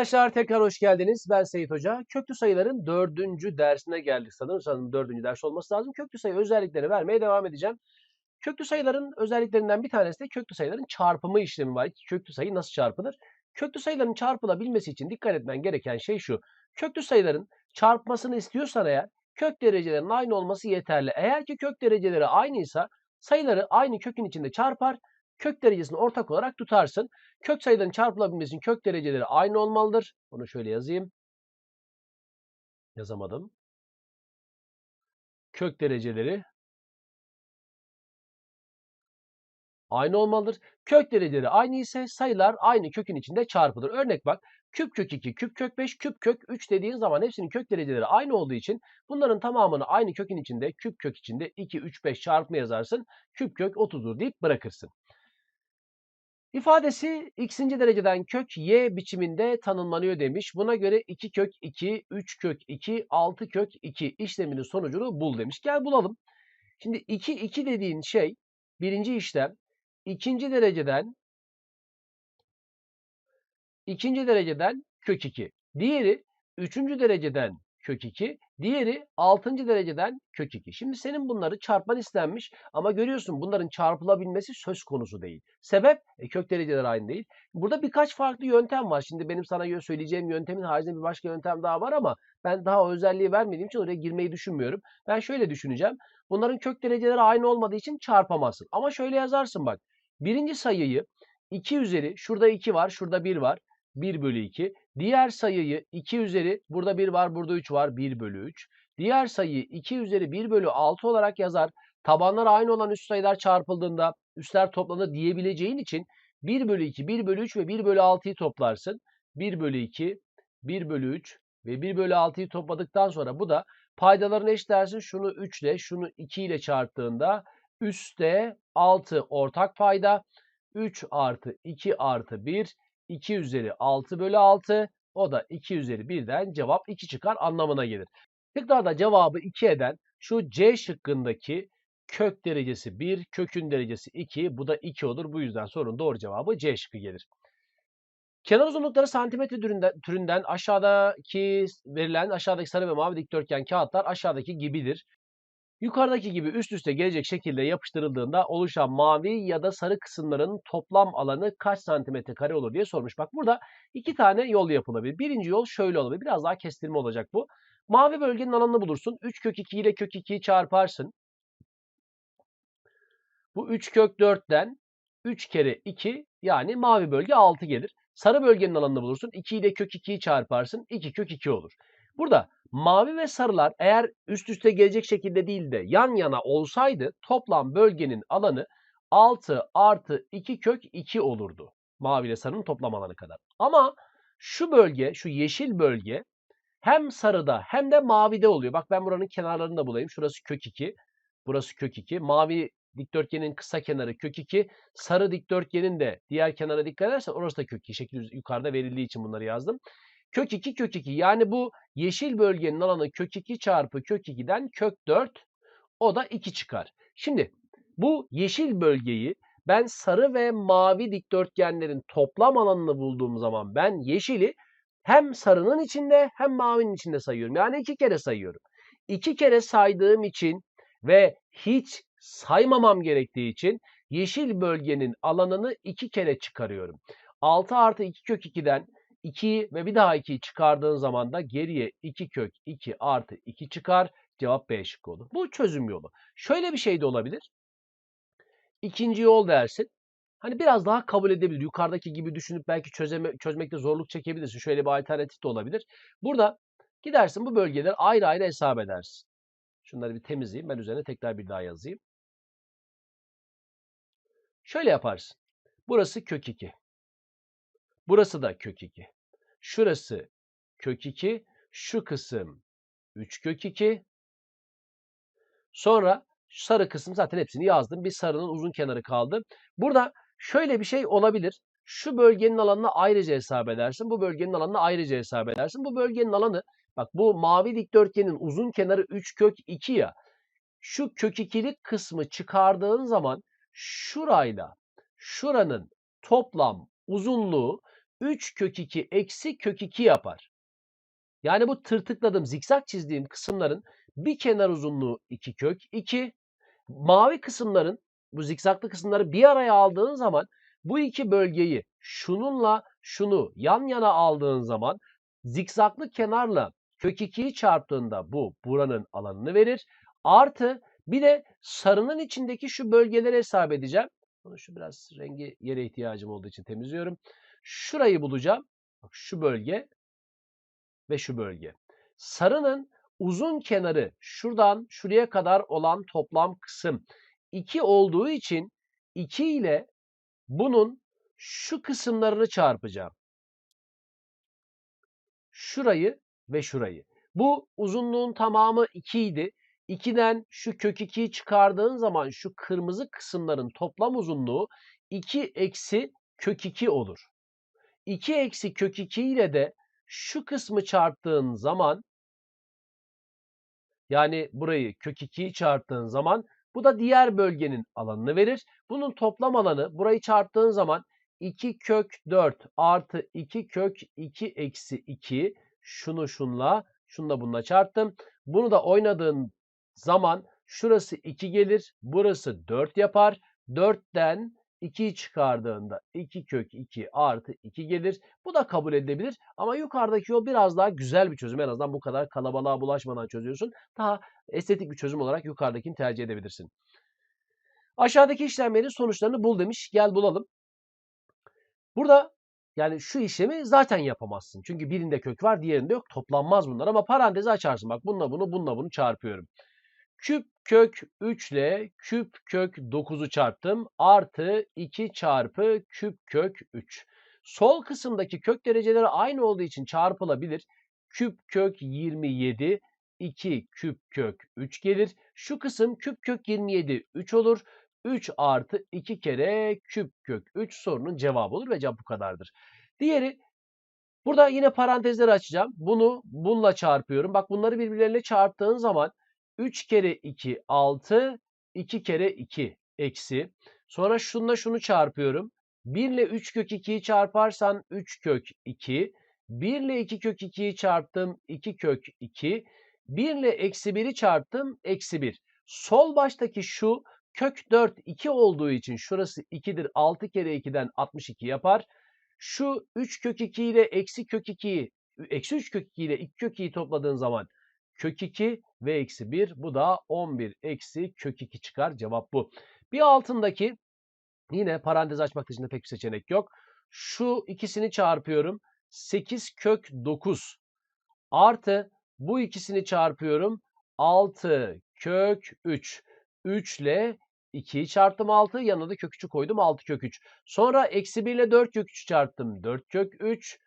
arkadaşlar tekrar hoş geldiniz. Ben Seyit Hoca. Köklü sayıların dördüncü dersine geldik sanırım. Sanırım dördüncü ders olması lazım. Köklü sayı özelliklerini vermeye devam edeceğim. Köklü sayıların özelliklerinden bir tanesi de köklü sayıların çarpımı işlemi var. Köklü sayı nasıl çarpılır? Köklü sayıların çarpılabilmesi için dikkat etmen gereken şey şu. Köklü sayıların çarpmasını istiyorsan eğer kök derecelerinin aynı olması yeterli. Eğer ki kök dereceleri aynıysa sayıları aynı kökün içinde çarpar kök derecesini ortak olarak tutarsın. Kök sayıların çarpılabilmesi için kök dereceleri aynı olmalıdır. Bunu şöyle yazayım. Yazamadım. Kök dereceleri aynı olmalıdır. Kök dereceleri aynı ise sayılar aynı kökün içinde çarpılır. Örnek bak küp kök 2, küp kök 5, küp kök 3 dediğin zaman hepsinin kök dereceleri aynı olduğu için bunların tamamını aynı kökün içinde küp kök içinde 2, 3, 5 çarpma yazarsın. Küp kök 30'dur deyip bırakırsın. İfadesi x'inci dereceden kök y biçiminde tanımlanıyor demiş. Buna göre 2 kök 2, 3 kök 2, 6 kök 2 işleminin sonucunu bul demiş. Gel bulalım. Şimdi 2, 2 dediğin şey birinci işlem ikinci dereceden ikinci dereceden kök 2. Diğeri üçüncü dereceden kök 2. Diğeri 6. dereceden kök 2. Şimdi senin bunları çarpman istenmiş ama görüyorsun bunların çarpılabilmesi söz konusu değil. Sebep e, kök dereceler aynı değil. Burada birkaç farklı yöntem var. Şimdi benim sana söyleyeceğim yöntemin haricinde bir başka yöntem daha var ama ben daha o özelliği vermediğim için oraya girmeyi düşünmüyorum. Ben şöyle düşüneceğim. Bunların kök dereceleri aynı olmadığı için çarpamazsın. Ama şöyle yazarsın bak. Birinci sayıyı 2 üzeri şurada 2 var şurada 1 var. 1 bölü 2. Diğer sayıyı 2 üzeri burada 1 var burada 3 var 1 bölü 3. Diğer sayıyı 2 üzeri 1 bölü 6 olarak yazar. Tabanlar aynı olan üst sayılar çarpıldığında üstler toplanır diyebileceğin için 1 bölü 2, 1 bölü 3 ve 1 bölü 6'yı toplarsın. 1 bölü 2, 1 bölü 3 ve 1 bölü 6'yı topladıktan sonra bu da paydalarını eşitlersin. Şunu 3 ile şunu 2 ile çarptığında üstte 6 ortak payda 3 artı 2 artı 1 2 üzeri 6 bölü 6 o da 2 üzeri 1'den cevap 2 çıkar anlamına gelir. Tıklarda cevabı 2 eden şu C şıkkındaki kök derecesi 1, kökün derecesi 2 bu da 2 olur. Bu yüzden sorunun doğru cevabı C şıkkı gelir. Kenar uzunlukları santimetre türünden, türünden aşağıdaki verilen aşağıdaki sarı ve mavi dikdörtgen kağıtlar aşağıdaki gibidir. Yukarıdaki gibi üst üste gelecek şekilde yapıştırıldığında oluşan mavi ya da sarı kısımların toplam alanı kaç santimetre kare olur diye sormuş. Bak burada iki tane yol yapılabilir. Birinci yol şöyle olabilir. Biraz daha kestirme olacak bu. Mavi bölgenin alanını bulursun. 3 kök 2 ile kök 2'yi çarparsın. Bu 3 kök 4'ten 3 kere 2 yani mavi bölge 6 gelir. Sarı bölgenin alanını bulursun. 2 ile kök 2'yi çarparsın. 2 kök 2 olur. Burada mavi ve sarılar eğer üst üste gelecek şekilde değil de yan yana olsaydı toplam bölgenin alanı 6 artı 2 kök 2 olurdu. Mavi ile sarının toplam alanı kadar. Ama şu bölge, şu yeşil bölge hem sarıda hem de mavide oluyor. Bak ben buranın kenarlarını da bulayım. Şurası kök 2. Burası kök 2. Mavi dikdörtgenin kısa kenarı kök 2. Sarı dikdörtgenin de diğer kenara dikkat edersen orası da kök 2. Şekil yukarıda verildiği için bunları yazdım. Kök 2 kök 2 yani bu yeşil bölgenin alanı kök 2 çarpı kök 2'den kök 4 o da 2 çıkar. Şimdi bu yeşil bölgeyi ben sarı ve mavi dikdörtgenlerin toplam alanını bulduğum zaman ben yeşili hem sarının içinde hem mavinin içinde sayıyorum. Yani iki kere sayıyorum. İki kere saydığım için ve hiç saymamam gerektiği için yeşil bölgenin alanını iki kere çıkarıyorum. 6 artı 2 kök 2'den 2 ve bir daha 2'yi çıkardığın zaman da geriye 2 kök 2 artı 2 çıkar. Cevap B şıkkı olur. Bu çözüm yolu. Şöyle bir şey de olabilir. İkinci yol dersin. Hani biraz daha kabul edebilir. Yukarıdaki gibi düşünüp belki çözeme, çözmekte zorluk çekebilirsin. Şöyle bir alternatif de olabilir. Burada gidersin bu bölgeleri ayrı ayrı hesap edersin. Şunları bir temizleyeyim. Ben üzerine tekrar bir daha yazayım. Şöyle yaparsın. Burası kök 2. Burası da kök 2. Şurası kök 2. Şu kısım 3 kök 2. Sonra sarı kısım zaten hepsini yazdım. Bir sarının uzun kenarı kaldı. Burada şöyle bir şey olabilir. Şu bölgenin alanını ayrıca hesap edersin. Bu bölgenin alanını ayrıca hesap edersin. Bu bölgenin alanı bak bu mavi dikdörtgenin uzun kenarı 3 kök 2 ya. Şu kök 2'lik kısmı çıkardığın zaman şurayla şuranın toplam uzunluğu 3 kök 2 eksi kök 2 yapar. Yani bu tırtıkladığım, zikzak çizdiğim kısımların bir kenar uzunluğu 2 kök 2. Mavi kısımların, bu zikzaklı kısımları bir araya aldığın zaman bu iki bölgeyi şununla şunu yan yana aldığın zaman zikzaklı kenarla kök 2'yi çarptığında bu buranın alanını verir. Artı bir de sarının içindeki şu bölgeleri hesap edeceğim. Bunu şu biraz rengi yere ihtiyacım olduğu için temizliyorum. Şurayı bulacağım. Bak şu bölge ve şu bölge. Sarının uzun kenarı şuradan şuraya kadar olan toplam kısım 2 olduğu için 2 ile bunun şu kısımlarını çarpacağım. Şurayı ve şurayı. Bu uzunluğun tamamı 2 idi. 2'den şu kök 2'yi çıkardığın zaman şu kırmızı kısımların toplam uzunluğu 2 eksi kök 2 olur. 2 eksi kök 2 ile de şu kısmı çarptığın zaman yani burayı kök 2'yi çarptığın zaman bu da diğer bölgenin alanını verir. Bunun toplam alanı burayı çarptığın zaman 2 kök 4 artı 2 kök 2 eksi 2 şunu şunla şunu bununla çarptım. Bunu da oynadığın zaman şurası 2 gelir. Burası 4 yapar. 4'ten 2'yi çıkardığında 2 kök 2 artı 2 gelir. Bu da kabul edilebilir. Ama yukarıdaki yol biraz daha güzel bir çözüm. En azından bu kadar kalabalığa bulaşmadan çözüyorsun. Daha estetik bir çözüm olarak yukarıdakini tercih edebilirsin. Aşağıdaki işlemlerin sonuçlarını bul demiş. Gel bulalım. Burada yani şu işlemi zaten yapamazsın. Çünkü birinde kök var diğerinde yok. Toplanmaz bunlar ama parantezi açarsın. Bak bununla bunu bununla bunu çarpıyorum. Küp kök 3 ile küp kök 9'u çarptım. Artı 2 çarpı küp kök 3. Sol kısımdaki kök dereceleri aynı olduğu için çarpılabilir. Küp kök 27, 2 küp kök 3 gelir. Şu kısım küp kök 27 3 olur. 3 artı 2 kere küp kök 3 sorunun cevabı olur ve cevap bu kadardır. Diğeri burada yine parantezleri açacağım. Bunu bununla çarpıyorum. Bak bunları birbirlerine çarptığın zaman 3 kere 2 6 2 kere 2 eksi. Sonra şununla şunu çarpıyorum. 1 ile 3 kök 2'yi çarparsan 3 kök 2. 1 ile 2 kök 2'yi çarptım 2 kök 2. 1 ile eksi 1'i çarptım eksi 1. Sol baştaki şu kök 4 2 olduğu için şurası 2'dir. 6 kere 2'den 62 yapar. Şu 3 kök 2 ile eksi kök 2'yi eksi 3 kök 2 ile 2 kök 2'yi topladığın zaman kök 2 ve eksi 1 bu da 11 eksi kök 2 çıkar. Cevap bu. Bir altındaki yine parantez açmak dışında pek bir seçenek yok. Şu ikisini çarpıyorum. 8 kök 9 artı bu ikisini çarpıyorum. 6 kök 3. 3 ile 2'yi çarptım 6. Yanına da kök 3'ü koydum 6 kök 3. Sonra eksi 1 ile 4 kök 3'ü çarptım. 4 kök 3.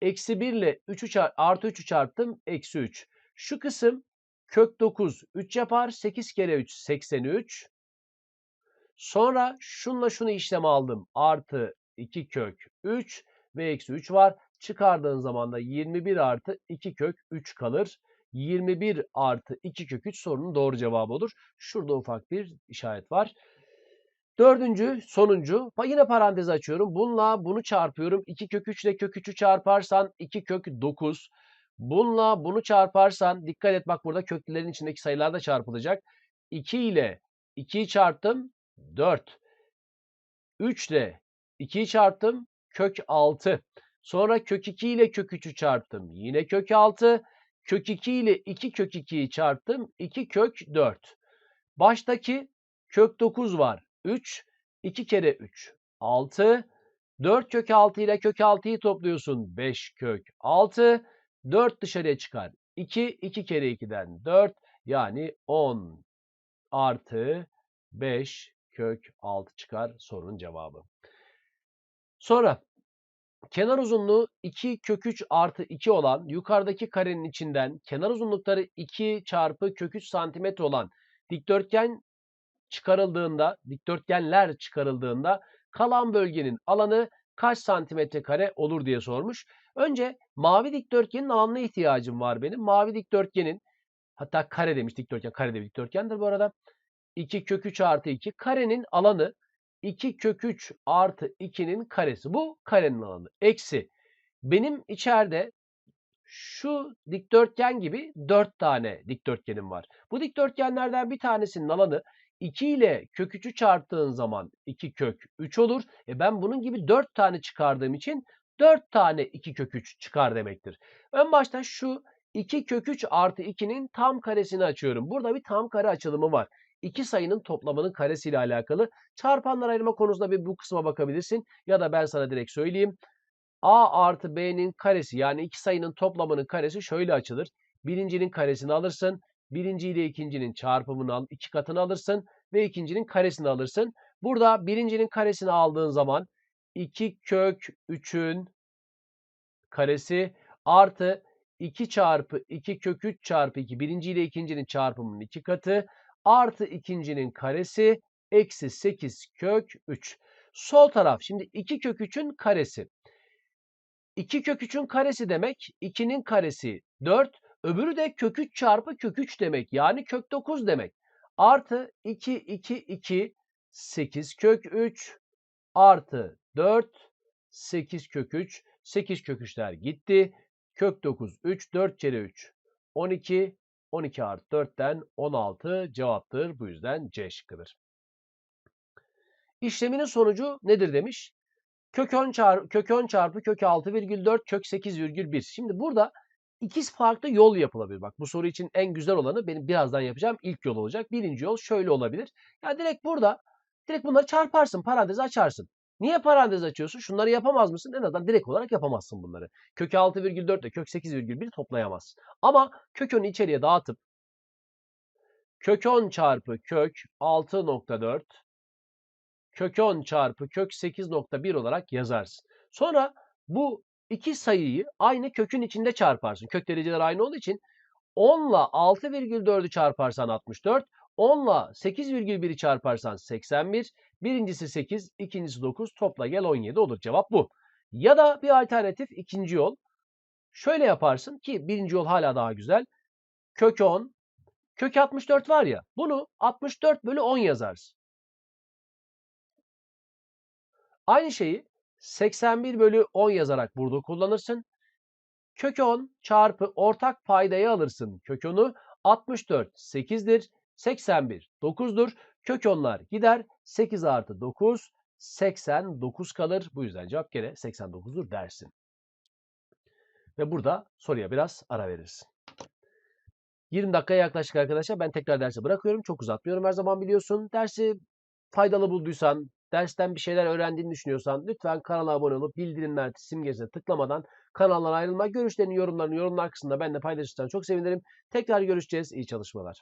Eksi 1 ile 3'ü çarp, artı 3'ü çarptım. Eksi 3. Şu kısım kök 9 3 yapar. 8 kere 3 83. Sonra şunla şunu işlem aldım. Artı 2 kök 3 ve eksi 3 var. Çıkardığın zaman da 21 artı 2 kök 3 kalır. 21 artı 2 kök 3 sorunun doğru cevabı olur. Şurada ufak bir işaret var. Dördüncü, sonuncu. Yine parantez açıyorum. Bununla bunu çarpıyorum. 2 kök 3 ile kök 3'ü çarparsan 2 kök 9. Bununla bunu çarparsan dikkat et bak burada köklülerin içindeki sayılar da çarpılacak. 2 ile 2'yi çarptım 4. 3 ile 2'yi çarptım kök 6. Sonra kök 2 ile kök 3'ü çarptım. Yine kök 6. Kök 2 ile 2 kök 2'yi çarptım. 2 kök 4. Baştaki kök 9 var. 3. 2 kere 3. 6. 4 kök 6 ile kök 6'yı topluyorsun. 5 kök 6. 4 dışarıya çıkar. 2. 2 kere 2'den 4. Yani 10 artı 5 kök 6 çıkar sorunun cevabı. Sonra kenar uzunluğu 2 kök 3 artı 2 olan yukarıdaki karenin içinden kenar uzunlukları 2 çarpı kök 3 santimetre olan dikdörtgen çıkarıldığında, dikdörtgenler çıkarıldığında kalan bölgenin alanı kaç santimetre kare olur diye sormuş. Önce mavi dikdörtgenin alanına ihtiyacım var benim. Mavi dikdörtgenin hatta kare demiş dikdörtgen, kare de dikdörtgendir bu arada. 2 kök 3 artı 2 karenin alanı 2 kök 3 artı 2'nin karesi. Bu karenin alanı. Eksi benim içeride şu dikdörtgen gibi 4 tane dikdörtgenim var. Bu dikdörtgenlerden bir tanesinin alanı 2 ile kök 3'ü çarptığın zaman 2 kök 3 olur. E ben bunun gibi 4 tane çıkardığım için 4 tane 2 kök 3 çıkar demektir. Ön başta şu 2 kök 3 artı 2'nin tam karesini açıyorum. Burada bir tam kare açılımı var. İki sayının toplamının karesiyle alakalı. Çarpanlar ayırma konusunda bir bu kısma bakabilirsin. Ya da ben sana direkt söyleyeyim. A artı B'nin karesi yani iki sayının toplamının karesi şöyle açılır. Birincinin karesini alırsın. Birinci ile ikincinin çarpımını al, iki katını alırsın ve ikincinin karesini alırsın. Burada birincinin karesini aldığın zaman 2 kök 3'ün karesi artı 2 çarpı 2 kök 3 çarpı 2 birinci ile ikincinin çarpımının iki katı artı ikincinin karesi eksi 8 kök 3. Sol taraf şimdi 2 kök 3'ün karesi. 2 kök 3'ün karesi demek 2'nin karesi 4. Öbürü de kök 3 çarpı kök 3 demek. Yani kök 9 demek. Artı 2 2 2 8 kök 3 artı 4 8 kök 3 8 kök 3'ler gitti. Kök 9 3 4 kere 3 12 12 artı 4'ten 16 cevaptır. Bu yüzden C şıkkıdır. İşleminin sonucu nedir demiş. Kök 10 çarpı kök 10 çarpı kök 6,4 kök 8,1. Şimdi burada iki farklı yol yapılabilir. Bak bu soru için en güzel olanı benim birazdan yapacağım ilk yol olacak. Birinci yol şöyle olabilir. Ya direkt burada direkt bunları çarparsın, parantez açarsın. Niye parantez açıyorsun? Şunları yapamaz mısın? En azından direkt olarak yapamazsın bunları. Kök 6,4 ile kök 8,1 toplayamazsın. Ama kök 10'u içeriye dağıtıp kök 10 çarpı kök 6,4 kök 10 çarpı kök 8,1 olarak yazarsın. Sonra bu iki sayıyı aynı kökün içinde çarparsın. Kök dereceleri aynı olduğu için 10 ile 6,4'ü çarparsan 64, 10 ile 8,1'i çarparsan 81. Birincisi 8, ikincisi 9, topla gel 17 olur. Cevap bu. Ya da bir alternatif ikinci yol. Şöyle yaparsın ki birinci yol hala daha güzel. Kök 10, kök 64 var ya bunu 64 bölü 10 yazarsın. Aynı şeyi 81 bölü 10 yazarak burada kullanırsın. Kök 10 çarpı ortak paydayı alırsın. Kök 10'u 64 8'dir. 81 9'dur. Kök 10'lar gider. 8 artı 9 89 kalır. Bu yüzden cevap gene 89'dur dersin. Ve burada soruya biraz ara verirsin. 20 dakikaya yaklaştık arkadaşlar. Ben tekrar dersi bırakıyorum. Çok uzatmıyorum her zaman biliyorsun. Dersi faydalı bulduysan, dersten bir şeyler öğrendiğini düşünüyorsan lütfen kanala abone olup bildirimler simgesine tıklamadan kanaldan ayrılma. Görüşlerini, yorumlarını yorumlar kısmında benimle paylaşırsan çok sevinirim. Tekrar görüşeceğiz. İyi çalışmalar.